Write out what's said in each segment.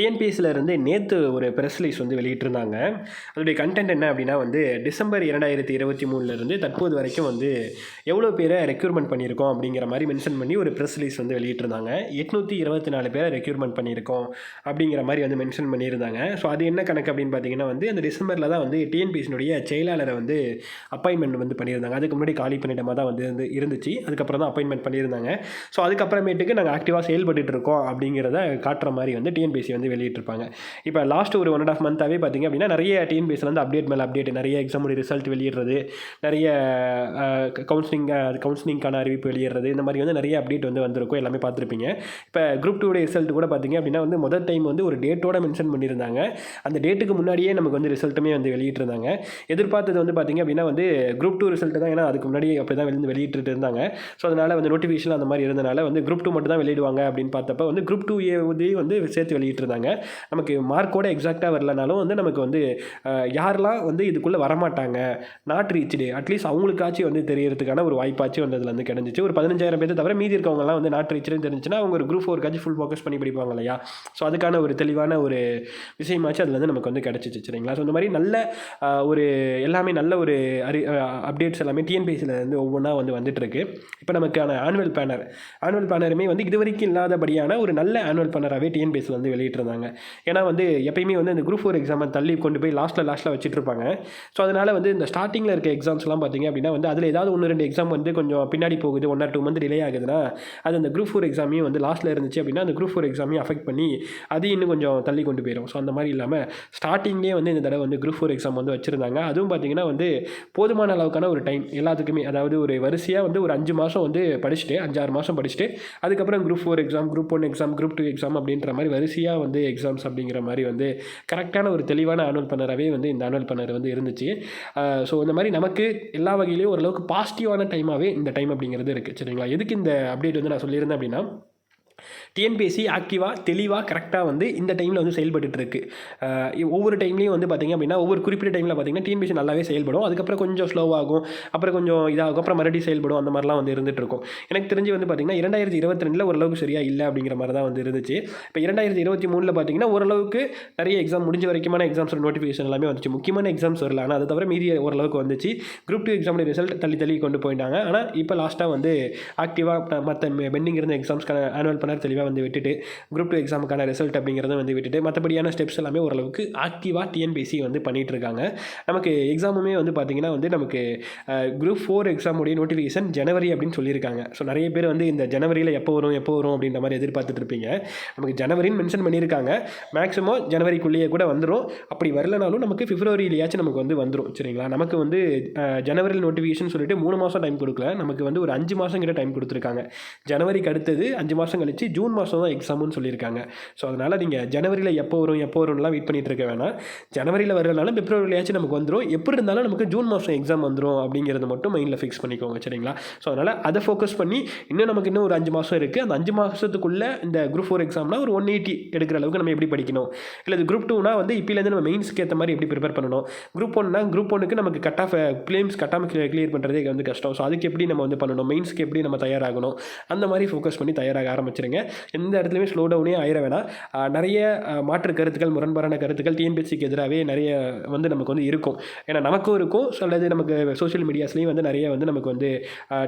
டிஎன்பிஎஸ்சில் இருந்து நேற்று ஒரு ப்ரெஸ் ரிலீஸ் வந்து வெளியிட்டிருந்தாங்க. அதோடைய கண்டென்ட் என்ன அப்படின்னா வந்து டிசம்பர் இரண்டாயிரத்தி இருபத்தி மூணுலேருந்து தற்போது வரைக்கும் வந்து எவ்வளோ பேரை ரெக்யூர்மெண்ட் பண்ணியிருக்கோம் அப்படிங்கிற மாதிரி மென்ஷன் பண்ணி ஒரு ப்ரெஸ் ரிலீஸ் வந்து வெளியிட்டிருந்தாங்க. எட்நூற்றி இருபத்தி நாலு பேரை ரெக்யூர்மெண்ட் பண்ணியிருக்கோம் அப்படிங்கிற மாதிரி வந்து மென்ஷன் பண்ணியிருந்தாங்க. ஸோ அது என்ன கணக்கு அப்படின்னு பார்த்தீங்கன்னா வந்து அந்த டிசம்பரில் தான் வந்து டிஎன்பிஎஸ்சினுடைய செயலாளரை வந்து அப்பாயின்மெண்ட் வந்து பண்ணியிருந்தாங்க. அதுக்கு முன்னாடி காலி பண்ணிடமாக தான் வந்து இருந்து- இருந்துச்சு. அதுக்கப்புறம் தான் அப்பாயின்மெண்ட் பண்ணியிருந்தாங்க. ஸோ அதுக்கப்புறமேட்டுக்கு நாங்கள் ஆக்டிவாக செயல்பட்டு இருக்கோம் அப்படிங்கிறத காட்டுற மாதிரி வந்து டிஎன்பிஎஸ்சி வந்து வெளியிட்டிருப்பாங்க. இப்போ லாஸ்ட் ஒரு ஒன் அண்ட் ஆஃப் மந்த்தாகவே பார்த்தீங்க அப்படின்னா நிறைய டிஎன்பிஎஸ்லேருந்து வந்து அப்டேட் மேலே அப்டேட் நிறைய எக்ஸாமுடைய ரிசல்ட் வெளியிடுறது நிறைய கவுன்சிலிங் கவுன்சிலிங்கான அறிவிப்பு வெளியிடுறது இந்த மாதிரி வந்து நிறைய அப்டேட் வந்து வந்திருக்கும் எல்லாமே பார்த்துருப்பீங்க இப்போ குரூப் டூடைய ரிசல்ட் கூட பார்த்தீங்க அப்படின்னா வந்து முதல் டைம் வந்து ஒரு டேட்டோட மென்ஷன் பண்ணியிருந்தாங்க. அந்த டேட்டுக்கு முன்னாடியே நமக்கு வந்து ரிசல்ட்டுமே வந்து வெளியிட்டிருந்தாங்க. எதிர்பார்த்தது வந்து பார்த்தீங்க அப்படின்னா வந்து குரூப் டூ ரிசல்ட் தான் ஏன்னா அதுக்கு முன்னாடி அப்படி தான் வெளியே வெளியிட்டு இருந்தாங்க. ஸோ அதனால் வந்து நோட்டிஃபிகேஷன் அந்த மாதிரி இருந்தனால வந்து குரூப் டூ மட்டும் தான் வெளியிடுவாங்க அப்படின்னு பார்த்தப்ப வந்து குரூப் டூ ஏ வந்து சேர்த்து வெளியிட்டிருந்தாங்க. தாங்க நமக்கு மார்க்கோட எக்ஸாக்டாக வரலனாலும் வந்து நமக்கு வந்து யாரெல்லாம் வந்து இதுக்குள்ளே வரமாட்டாங்க நாட் ரீச்டு அட்லீஸ்ட் அவங்களுக்காச்சும் வந்து தெரியறதுக்கான ஒரு வாய்ப்பாச்சும் வந்து அதில் வந்து கிடஞ்சிச்சு. ஒரு பதினஞ்சாயிரம் பேர் தவிர மீதி இருக்கவங்கலாம் வந்து நாட் ரீச்டுன்னு தெரிஞ்சுன்னா அவங்க ஒரு குரூப் ஃபோர்க்காச்சும் ஃபுல் ஃபோக்கஸ் பண்ணி படிப்பாங்க இல்லையா? ஸோ அதுக்கான ஒரு தெளிவான ஒரு விஷயமாச்சும் அதில் வந்து நமக்கு வந்து கிடச்சிச்சு சரிங்களா? ஸோ இந்த மாதிரி நல்ல ஒரு எல்லாமே நல்ல ஒரு அறி அப்டேட்ஸ் எல்லாமே டிஎன்பிஎஸ்சியில் வந்து ஒவ்வொன்றா வந்து வந்துட்டுருக்கு. இப்போ நமக்கான ஆனுவல் பேனர் ஆனுவல் பேனருமே வந்து இது வரைக்கும் இல்லாதபடியான ஒரு நல்ல ஆனுவல் பேனராகவே டிஎன்பிஎஸ்சியில் வந்து இருந்தாங்க ஏன்னா வந்து எப்பயுமே வந்து இந்த குரூப் ஃபோர் எக்ஸாமை தள்ளி கொண்டு போய் லாஸ்ட்டில் லாஸ்ட்டில் வச்சுட்டு இருப்பாங்க ஸோ அதனால் வந்து இந்த ஸ்டார்டிங்கில் இருக்க எக்ஸாம்ஸ்லாம் பார்த்தீங்க அப்படின்னா வந்து அதில் ஏதாவது ஒன்று ரெண்டு எக்ஸாம் வந்து கொஞ்சம் பின்னாடி போகுது one or two month delay ஆகுதுன்னா அது அந்த குரூப் ஃபோர் எக்ஸாமையும் வந்து லாஸ்ட்டில் இருந்துச்சு அப்படின்னா அந்த குரூப் ஃபோர் எக்ஸாமையும் அஃபெக்ட் பண்ணி அது இன்னும் கொஞ்சம் தள்ளி கொண்டு போயிடும். ஸோ அந்த மாதிரி இல்லாமல் ஸ்டார்டிங்லேயே வந்து இந்த தடவை வந்து குரூப் ஃபோர் எக்ஸாம் வந்து வச்சுருந்தாங்க. அதுவும் பார்த்தீங்கன்னா வந்து போதுமான அளவுக்கான ஒரு டைம் எல்லாத்துக்குமே அதாவது ஒரு வரிசையாக வந்து ஒரு அஞ்சு மாதம் வந்து படிச்சுட்டு அஞ்சாறு மாதம் படிச்சுட்டு அதுக்கப்புறம் group four exam group one exam group two exam அப்படின்ற மாதிரி வரிசையாக வந்து வந்து எக்ஸாம்ஸ் அப்படிங்கிற மாதிரி வந்து கரெக்டான ஒரு தெளிவான ஆனுவல் பண்ணராகவே வந்து இந்த ஆனுவல் பண்ணர் வந்து இருந்துச்சு. ஸோ இந்த மாதிரி நமக்கு எல்லா வகையிலையும் ஓரளவுக்கு பாசிட்டிவான டைமாகவே இந்த டைம் அப்படிங்கிறது இருக்குது சரிங்களா? எதுக்கு இந்த அப்டேட் வந்து நான் சொல்லியிருந்தேன் அப்படின்னா டிஎன்பிஎஸ்சி ஆக்டிவாக தெளிவாக கரெக்டாக வந்து இந்த டைமில் வந்து செயல்பட்டு இருக்கு ஒவ்வொரு டைம்லையும் வந்து பார்த்திங்க அப்படின்னா ஒவ்வொரு குறிப்பிட்ட டைமில் பார்த்திங்கன்னா டிஎன்பிஎஸ்சி நல்லாவே செயல்படும். அதுக்கப்புறம் கொஞ்சம் ஸ்லோவாகும் அப்புறம் கொஞ்சம் இதாகும். அப்புறம் மறுபடியும் செயல்படும். அந்த மாதிரிலாம் வந்து இருந்துட்டு இருக்கும் எனக்கு தெரிஞ்சு வந்து பார்த்திங்கன்னா இரண்டாயிரத்தி இருபத்தி ரெண்டில் ஓரளவுக்கு சரியாக இல்லை அப்படிங்கிற மாதிரி தான் வந்து இருந்துச்சு. இப்போ இரண்டாயிரத்தி இருபத்தி மூணில் பார்த்திங்கன்னா ஓரளவுக்கு நிறைய எக்ஸாம் முடிஞ்ச வரைக்குமான எக்ஸாம்ஸோட நோட்டிஃபிகேஷன் எல்லாமே வந்துச்சு. முக்கியமான எக்ஸாம்ஸ் வரல. ஆனால் அதை தவிர மீதி ஓரளவுக்கு வந்துச்சு. குரூப் டூ எக்ஸாமுடைய ரிசல்ட் தள்ளி தள்ளி கொண்டு போயிட்டாங்க. ஆனால் இப்போ லாஸ்ட்டாக வந்து ஆக்டிவாக மற்ற பெண்டிங் இருந்த எக்ஸாம்ஸ்க்கான ஆனுவல் பண்ணர் தெளிவாக வந்து விட்டுட்டு குரூப் டூ எக்ஸாமுக்கான ரிசல்ட் அப்படிங்கிறத வந்து விட்டுட்டு மற்றபடியான ஸ்டெப்ஸ் எல்லாமே ஓரளவுக்கு ஆக்டிவாக டிஎன்பிசி வந்து பண்ணிகிட்டு இருக்காங்க. நமக்கு எக்ஸாமுமே வந்து பார்த்திங்கன்னா வந்து நமக்கு குரூப் ஃபோர் எக்ஸாமுடைய நோட்டிஃபிகேஷன் ஜனவரி அப்படின்னு சொல்லியிருக்காங்க. ஸோ நிறைய பேர் வந்து இந்த ஜனவரியில் எப்போ வரும் எப்போ வரும் அப்படின்ற மாதிரி எதிர்பார்த்துட்டு இருப்பீங்க. நமக்கு ஜனவரின்னு மென்ஷன் பண்ணியிருக்காங்க. மேக்ஸிமம் ஜனவரிக்குள்ளேயே கூட வந்துடும் அப்படி வரலனாலும் நமக்கு பிப்ரவரியிலேயாச்சும் நமக்கு வந்து வந்துடும் சரிங்களா? நமக்கு வந்து ஜனவரியில் நோட்டிஃபிகேஷன் சொல்லிட்டு மூணு மாதம் டைம் கொடுக்கல. நமக்கு வந்து ஒரு அஞ்சு மாதம் கிட்ட டைம் கொடுத்துருக்காங்க. ஜனவரிக்கு அடுத்தது அஞ்சு மாதம் கழிச்சு ஜூன் மாதம் தான் எக்ஸாம்னு சொல்லியிருக்காங்க. ஸோ அதனால் நீங்கள் ஜனவரியில் எப்போ வரும் எப்போ வரும்லாம் வெயிட் பண்ணிகிட்டு இருக்க வேணாம். ஜனவரியில் வரலனாலும் பிப்ரவரியாச்சும் நமக்கு வந்துடும் எப்படி இருந்தாலும் நமக்கு ஜூன் மாதம் எக்ஸாம் வந்துடும் அப்படிங்கிறத மட்டும் மைண்டில் ஃபிக்ஸ் பண்ணிக்கோங்க சரிங்களா? ஸோ அதனால் அதை ஃபோக்கஸ் பண்ணி இன்னும் நமக்கு இன்னும் ஒரு அஞ்சு மாதம் இருக்குது அந்த அஞ்சு மாதத்துக்குள்ளே இந்த குரூப் ஃபோர் எக்ஸாம்னா ஒரு ஒன் எயிட்டி எடுக்கிற அளவுக்கு நம்ம எப்படி படிக்கணும்? இல்லை இது குரூப் டூனா வந்து இப்போலேருந்து நம்ம மெயின்ஸ்க்கு ஏற்ற மாதிரி எப்படி ப்ரிப்பேர் பண்ணணும்? குரூப் ஒன்னா குரூப் ஒனுக்கு நமக்கு கட் ஆஃப் கிளைம்ஸ் கட்டாமல் கிளியர் பண்ணுறதே வந்து கஷ்டம். ஸோ அதுக்கு எப்படி நம்ம வந்து பண்ணணும்? மெயின்ஸ்க்கு எப்படி நம்ம தயாராகணும்? அந்த மாதிரி ஃபோக்கஸ் பண்ணி தயாராக ஆரம்பிச்சிருங்க. எந்த இடத்துலையுமே ஸ்லோ டவுனே ஆயிட வேணாம். நிறைய மாற்று கருத்துக்கள் முரண்பாடான கருத்துக்கள் டிஎன்பிஎஸ்சிக்கு எதிராகவே நிறைய வந்து நமக்கு வந்து இருக்கும். ஏன்னா நமக்கும் இருக்கும். அல்லது நமக்கு சோஷியல் மீடியாஸ்லேயும் வந்து நிறைய வந்து நமக்கு வந்து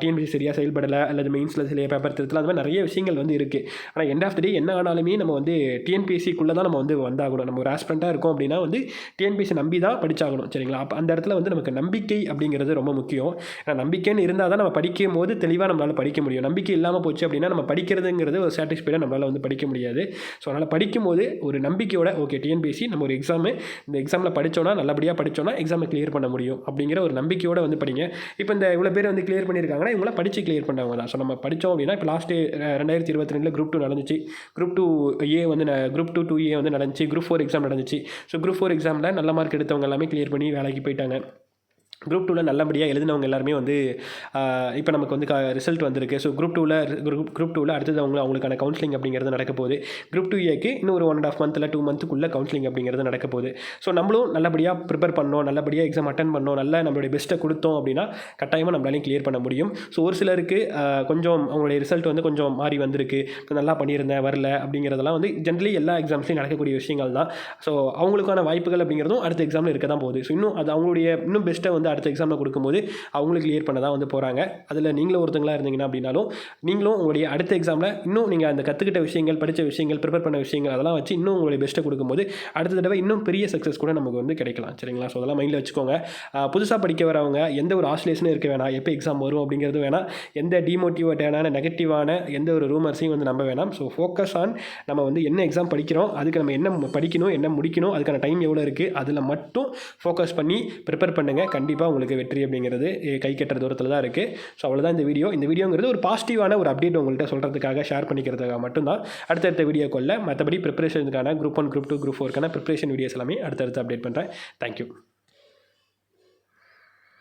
டிஎன்பிஎஸ்சி சரியாக செயல்படலை அல்லது மெயின்ஸில் சில பேப்பர் திருத்தலாம் அந்த மாதிரி நிறைய விஷயங்கள் வந்து இருக்குது ஆனால் எண்ட் ஆஃப் த டே என்ன ஆனாலுமே நம்ம வந்து டிஎன்பிஎஸ்சிக்குள்ளே தான் நம்ம வந்து வந்தாகணும். நம்ம ஒரு ஆஸ்பிரண்ட்டாக இருக்கோம் அப்படின்னா வந்து டிஎன்பிஎஸ்சி நம்பி தான் படித்தாகணும் சரிங்களா? அப்போ அந்த இடத்துல வந்து நமக்கு நம்பிக்கை அப்படிங்கிறது ரொம்ப முக்கியம். ஏன்னா நம்பிக்கைன்னு இருந்தால் தான் நம்ம படிக்கும் போது தெளிவாக நம்மளால் படிக்க முடியும். நம்பிக்கை இல்லாமல் போச்சு அப்படின்னா நம்ம படிக்கிறதுங்கிறது ஒரு சாட்டிஸ்ஃபைடாக நம்மளால் வந்து படிக்க முடியாது. ஸோ அதனால் படிக்கும்போது ஒரு நம்பிக்கையோட ஓகே டிஎன்பிஎஸ்சி நம்ம ஒரு எக்ஸாமு இந்த எக்ஸாமில் படித்தோன்னா நல்லபடியாக படித்தோன்னா எக்ஸாமை கிளியர் பண்ண முடியும். அப்படிங்கிற ஒரு நம்பிக்கையோட வந்து படிங்க. இப்போ இந்த இவ்வளோ பேர் வந்து கிளியர் பண்ணியிருக்காங்கன்னா இவங்களாம் படித்து கிளியர் பண்ணவங்க தான். ஸோ நம்ம படித்தோம் அப்படின்னா இப்போ லாஸ்ட்டு ரெண்டாயிரத்தி இருபத்தி ரெண்டில் குரூப் டூ நடந்துச்சு. குரூப் டூ ஏ வந்து குரூப் டூ டூ ஏ வந்து நடந்துச்சு. குரூப் ஃபோர் எக்ஸாம் நடந்துச்சு. ஸோ குரூப் ஃபோர் எக்ஸாமில் நல்ல மார்க் எடுத்தவங்க எல்லாமே கிளியர் பண்ணி வேலைக்கு போயிட்டாங்க. குரூப் டூவில் நல்லபடியாக எழுதினவங்க எல்லாருமே வந்து இப்போ நமக்கு வந்து க ரிசல்ட் வந்திருக்கு. ஸோ குரூப் டூவில் குரூப் குரூப் டூவில் அடுத்தது அவங்க அவங்களுக்கான கவுன்சிலிங் அப்படிங்கிறது நடக்க போகுது. குரூப் டூ ஏக்கு இன்னும் ஒரு ஒன் அண்ட் ஆஃப் மந்த்தில் டூ மந்த்துக்குள்ளே கவுன்சிலிங் அப்படிங்கிறது நடக்க போகுது. ஸோ நம்மளும் நல்லபடியாக ப்ரிப்பேர் பண்ணோம் நல்லபடியாக எக்ஸாம் அட்டன் பண்ணோம் நல்லா நம்மளுடைய பெஸ்ட்டை கொடுத்தோம் அப்படின்னா கட்டாயமாக நம்மளாலையும் கிளியர் பண்ண முடியும். ஸோ ஒரு சிலருக்கு கொஞ்சம் அவங்களுடைய ரிசல்ட் வந்து கொஞ்சம் மாறி வந்திருக்கு. நல்லா பண்ணியிருந்தேன் வரல அப்படிங்கிறதெல்லாம் வந்து ஜென்ரலி எல்லா எக்ஸாம்ஸ்லையும் நடக்கக்கூடிய விஷயங்கள் தான் ஸோ அவங்களுக்கான வாய்ப்புகள் அப்படிங்கிறதும் அடுத்த எக்ஸாமில் இருக்க தான் போகுது. ஸோ இன்னும் அது அவங்களுடைய இன்னும் பெஸ்ட்டை வந்து அடுத்த எக்ஸாமில் கொடுக்கும்போது அவங்களுக்கு கிளியர் பண்ண தான் வந்து போகிறாங்க அதில் நீங்களும் ஒருத்தங்களா இருந்தீங்கன்னா அப்படின்னாலும் நீங்களும் உங்களுடைய அடுத்த எக்ஸாமில் இன்னும் நீங்கள் அந்த கற்றுக்கிட்ட விஷயங்கள் படித்த விஷயங்கள் ப்ரிப்பேர் பண்ண விஷயங்கள் அதெல்லாம் வச்சு இன்னும் உங்களுடைய பெஸ்ட்டை கொடுக்கும்போது அடுத்த தடவை இன்னும் பெரிய சக்ஸஸ் கூட நமக்கு வந்து கிடைக்கலாம். சரிங்களா? ஸோ அதெல்லாம் மைண்டில் வச்சுக்கோங்க. புதுசாக படிக்க வரவங்க எந்த ஒரு ஆஸ்லேஷனும் இருக்க வேணாம். எப்போ எக்ஸாம் வரும் அப்படிங்கிறது வேணாம். எந்த டிமோட்டிவேட்டான நெகட்டிவான எந்த ஒரு ரூமர்ஸையும் வந்து நம்ப வேணாம். ஸோ ஃபோக்கஸ் ஆன் நம்ம வந்து என்ன எக்ஸாம் படிக்கிறோம் அதுக்கு நம்ம என்ன படிக்கணும் என்ன முடிக்கணும் அதுக்கான டைம் எவ்வளோ இருக்குது அதில் மட்டும் ஃபோக்கஸ் பண்ணி ப்ரிப்பேர் பண்ணுங்கள் கண்டிப்பாக உங்களுக்கு வெற்றி அப்படிங்கிறது கை கட்டுற தூரத்தில் தான் இருக்குது ஸோ அவ்வளோதான் இந்த வீடியோ. இந்த வீடியோங்கிறது ஒரு பாசிட்டிவான ஒரு அப்டேட் உங்கள்கிட்ட சொல்கிறதுக்காக ஷேர் பண்ணிக்கிறதுக்காக மட்டும்தான். அடுத்தடுத்த வீடியோக்குள்ள மற்றபடி ப்ரிப்பரேஷனுக்கான group one group two group ஃபோருக்கான preparation videos எல்லாமே அடுத்தடுத்து அப்டேட் பண்ணுறேன் தேங்க்யூ